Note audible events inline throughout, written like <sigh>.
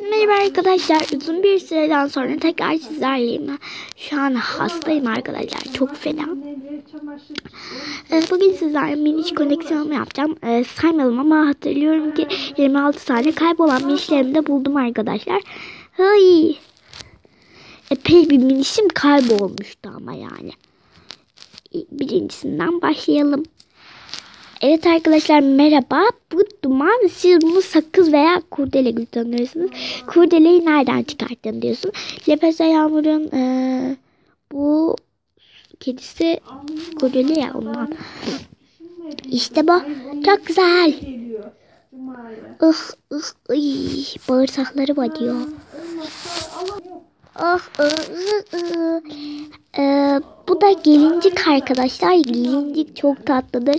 Merhaba arkadaşlar. Uzun bir süreden sonra tekrar sizlerleyim. Şu an hastayım arkadaşlar. Çok fena. Ee, Bugün sizlerle minik koneksiyonumu yapacağım. Ee, saymadım ama hatırlıyorum ki 26 tane kaybolan minişlerimi de buldum arkadaşlar. Hıy. Epey bir minişim kaybolmuştu ama yani. Birincisinden başlayalım. Evet arkadaşlar merhaba. Bu duman siz bunu sakız veya kurdele gibi tanıyorsunuz. Kurdeleyi nereden çıkarttın diyorsun. Lepese Yağmur'un eee, bu kedisi kurdele ya ondan. İşte bu. Çok güzel. Ih ih ih. Bağırsakları var diyor. Ah, ıh, ıh, ıh. Ee, bu da gelincik arkadaşlar. Gelincik çok tatlıdır.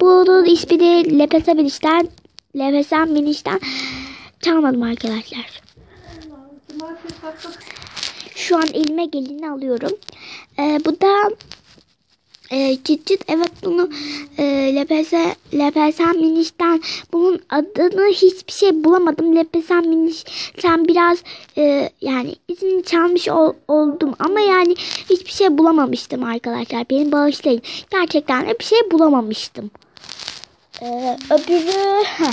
Bunun ismi de Lepesa Miniş'ten Lepesa Miniş'ten çalmadım arkadaşlar. Şu an elime gelini alıyorum. Ee, bu da e, çıt çıt evet bunu e, Lepese Lepesa Miniş'ten bunun adını hiçbir şey bulamadım. Lepesa Miniş'ten biraz e, yani ismini çalmış ol- oldum ama yani hiçbir şey bulamamıştım arkadaşlar. Beni bağışlayın. Gerçekten de bir şey bulamamıştım. Ee, öbürü heh.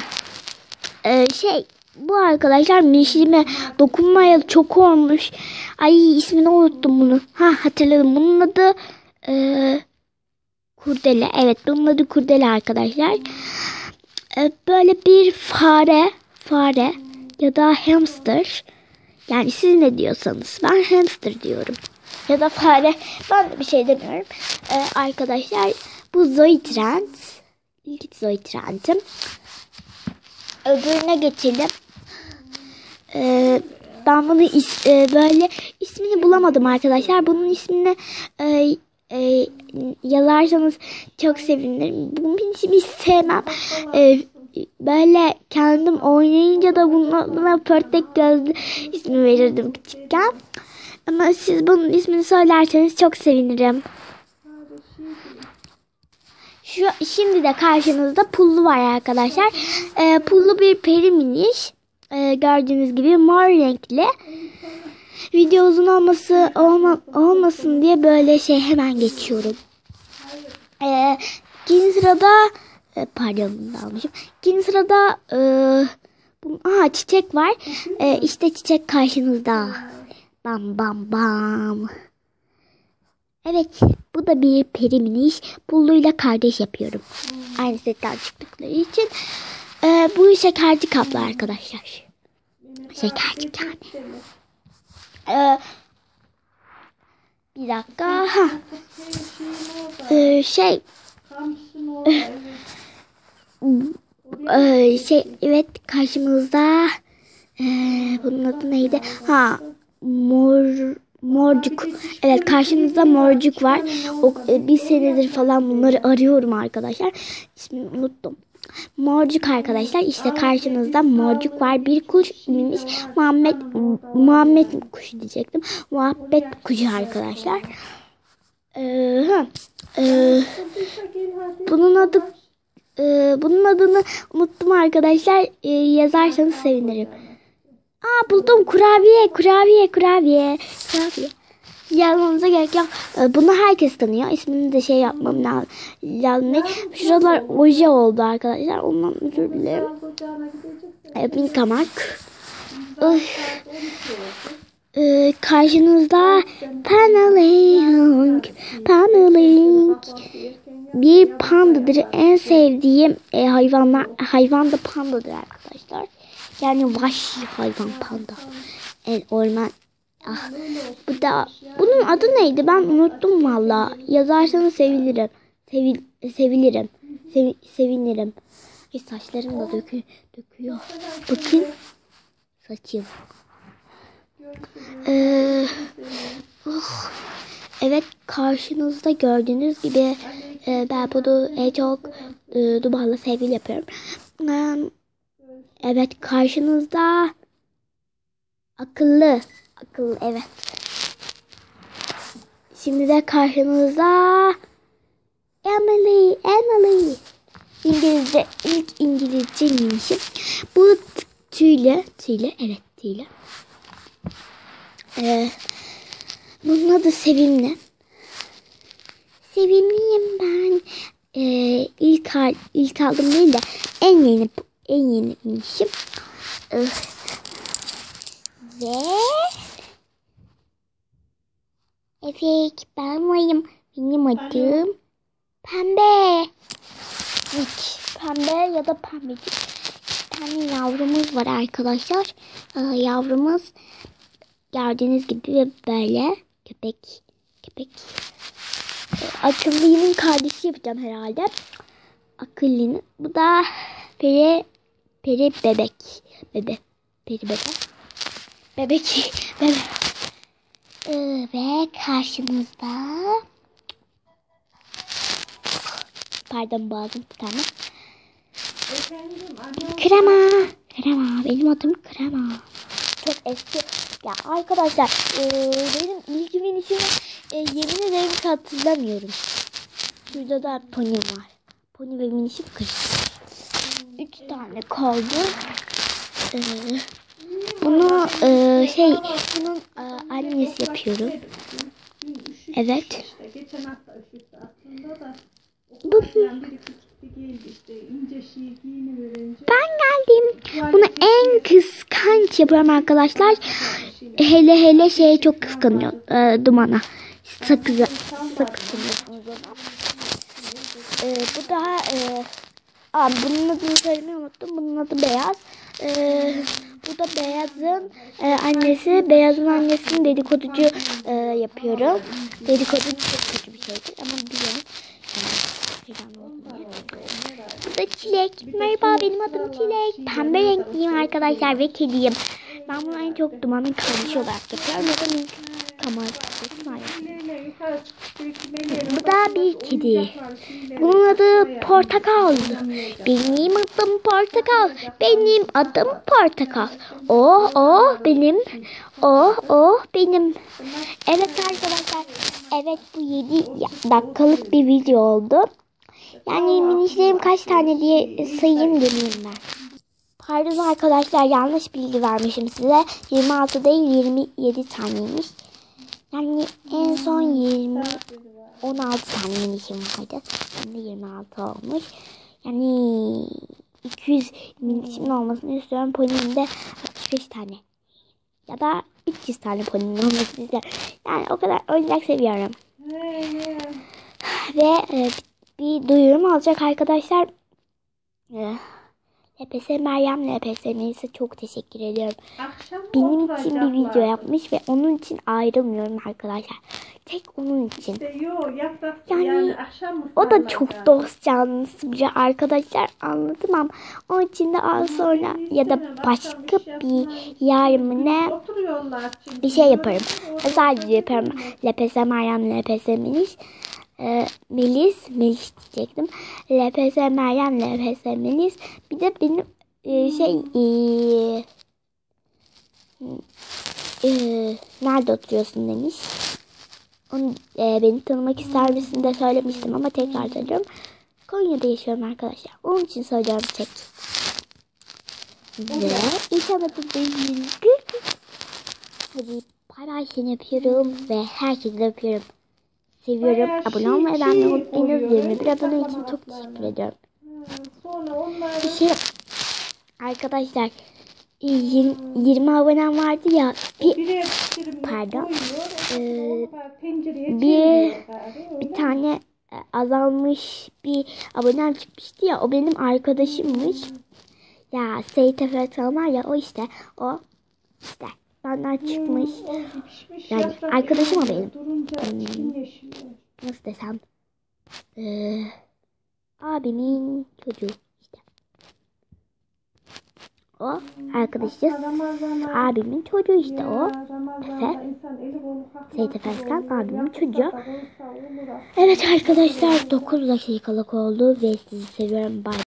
Ee, şey bu arkadaşlar minişime dokunmayalı çok olmuş. Ay ismini unuttum bunu. Ha hatırladım. Bunun adı e, Kurdele. Evet bunun adı Kurdele arkadaşlar. Ee, böyle bir fare, fare ya da hamster. Yani siz ne diyorsanız ben hamster diyorum. Ya da fare. Ben de bir şey demiyorum. Ee, arkadaşlar bu Zoe Trend. İlk Zoe Trend'im. Öbürüne geçelim. Ee, ben bunu is- e, böyle ismini bulamadım arkadaşlar. Bunun ismini e, e, yazarsanız çok sevinirim. Bunun ismini hiç sevmem. E, böyle kendim oynayınca da buna, buna pörtek gözlü ismi verirdim küçükken. Ama siz bunun ismini söylerseniz çok sevinirim. Şu şimdi de karşınızda pullu var arkadaşlar. Ee, pullu bir peri miniş. Ee, gördüğünüz gibi mor renkli. Video uzun olması olma, olmasın diye böyle şey hemen geçiyorum. Ee, ikinci sırada e, pardon bunu almışım. İkinci sırada e, bu, aha, çiçek var. E, işte çiçek karşınızda. Bam bam bam. Evet bu da bir peri miniş. Pulluyla kardeş yapıyorum. Aynı setten çıktıkları için. Ee, bu şekerci kaplı arkadaşlar. Şekercik yani. Ee, bir dakika. Ha. Ee, şey ee, şey evet karşımızda ee, bunun adı neydi? Ha mor morcuk. Evet karşımızda morcuk var. O, e, bir senedir falan bunları arıyorum arkadaşlar. İsmini unuttum. Morcuk arkadaşlar işte karşınızda morcuk var. Bir kuş inmiş. Muhammed Muhammed kuşu diyecektim. Muhabbet kuşu arkadaşlar. Ee, ee, bunun adı ee, bunun adını unuttum arkadaşlar. Ee, yazarsanız sevinirim. Aa buldum kurabiye, kurabiye, kurabiye, kurabiye. Yazmanıza gerek yok. Ee, Bunu herkes tanıyor. İsmini de şey yapmam lazım. lazım. Şuralar oje oldu arkadaşlar. Ondan özür dilerim. Ee, Minkamak. Üf. Ee, karşınızda paneling, paneling bir pandadır. En sevdiğim e, hayvanlar hayvan da pandadır arkadaşlar. Yani vahşi hayvan panda. En orman. Ah, bu da bunun adı neydi? Ben unuttum valla. Yazarsanız sevinirim. Sevil, sevilirim. Sevi, sevinirim. Ay saçlarım da dökü, döküyor. Bakın saçım. Ee, oh. Evet karşınızda gördüğünüz gibi e, ben bunu en çok e, dumanla sevgili yapıyorum. Ee, evet karşınızda akıllı. Akıllı evet. Şimdi de karşınızda Emily, Emily. İngilizce, ilk İngilizce neymişim? Bu tüyle, tüyle evet paketiyle. Ee, bunun adı Sevimli. Sevimliyim ben. Ee, ilk, ilk aldım değil de en yeni en yeni inişim. Ee, ve Evet ben varım. Benim adım Pembe. Hiç pembe ya da pembecik. Bir tane yavrumuz var arkadaşlar. Ee, yavrumuz gördüğünüz gibi böyle köpek. Köpek. Ee, Akıllının kardeşi yapacağım herhalde. Akıllının. Bu da peri peri bebek. Bebe. Peri bebek. <laughs> Bebek. Bebek. Ee, ve karşımızda pardon boğazım anne. krema krema. Benim adım krema. Çok eski. Ya arkadaşlar e, benim ilk binişimi e, yemin ederim ki hatırlamıyorum. Şurada da pony var. Pony ve minişim karışık üç tane kaldı. Ee, bunu e, şey bunun e, annesi yapıyorum Evet. Bu-. Ben geldim. Bunu en kıskanç yapıyorum arkadaşlar. Hele hele şeye çok kıskanıyor. E, dumana. Sakızı. Ona. E, bu da e, aa, bunun adını söylemeyi unuttum. Bunun adı Beyaz. E, bu da Beyaz'ın e, annesi. Beyaz'ın annesinin dedikoducu e, yapıyorum. Dedikodu çok kötü bir şeydir ama biliyorum. Bu da Çilek. Merhaba benim adım Çilek. Pembe renkliyim arkadaşlar ve kediyim. Ben bunu en çok dumanın kardeşi olarak yapıyorum. Ya da kamerası. Bu da bir kedi. Bunun adı Portakal. Benim adım Portakal. Benim adım Portakal. Oh oh benim. Oh oh benim. Evet arkadaşlar. Evet bu 7 dakikalık bir video oldu. Yani minişlerim kaç tane diye sayayım deneyeyim ben. Pardon arkadaşlar yanlış bilgi vermişim size. 26 değil 27 taneymiş. Yani en son 20 16 tane minişim vardı. Şimdi 26 olmuş. Yani 200 minişimin olmasını istiyorum. Pony'nin de 65 tane. Ya da 300 tane pony'nin olmasını istiyorum. Yani o kadar oyuncak seviyorum. Ve e, bir duyurum olacak arkadaşlar. E, LPS Meryem LPS Melis'e çok teşekkür ediyorum. Benim için bir video yapmış ve onun için ayrılmıyorum arkadaşlar. Tek onun için. Yani yani, akşam mı O da çok dost canlısı bir arkadaşlar anladım ama onun için de az sonra ya da başka bir yer mi ne bir şey yaparım. Sadece yaparım. LPS Meryem LPS Melis. Ee, Melis, Melis diyecektim. LPS Meryem LPS Melis. Bir de benim e, şey e, e, nerede oturuyorsun demiş. Onu, e, beni tanımak ister misin de söylemiştim ama tekrar söylüyorum. Konya'da yaşıyorum arkadaşlar. Onun için söylüyorum tek. Ve inşallah değil. Hadi bay bay seni yapıyorum ve herkese öpüyorum. Seviyorum. Abone şey- olmayı beğenmeyi şey unutmayınız. oluyor, 21 evet, abone için çok teşekkür ediyorum. Bir şey arkadaşlar e, 20, 20 abonem vardı ya bir, Pardon. koyuyor, Ee, bir- bir tane e, azalmış bir abonem çıkmıştı ya o benim arkadaşımmış. Ya Seyit Efe var ya o işte o işte benden çıkmış. Hmm, pişmiş Yani arkadaşım o benim. Hmm. Nasıl desem Ee, abimin çocuğu işte. O arkadaşız. Ramazan'a- Abimin çocuğu işte o. Efe. Seyit Efe Özkan oluyor. abimin çocuğu. Evet arkadaşlar 9 dakikalık oldu ve sizi seviyorum. Bye.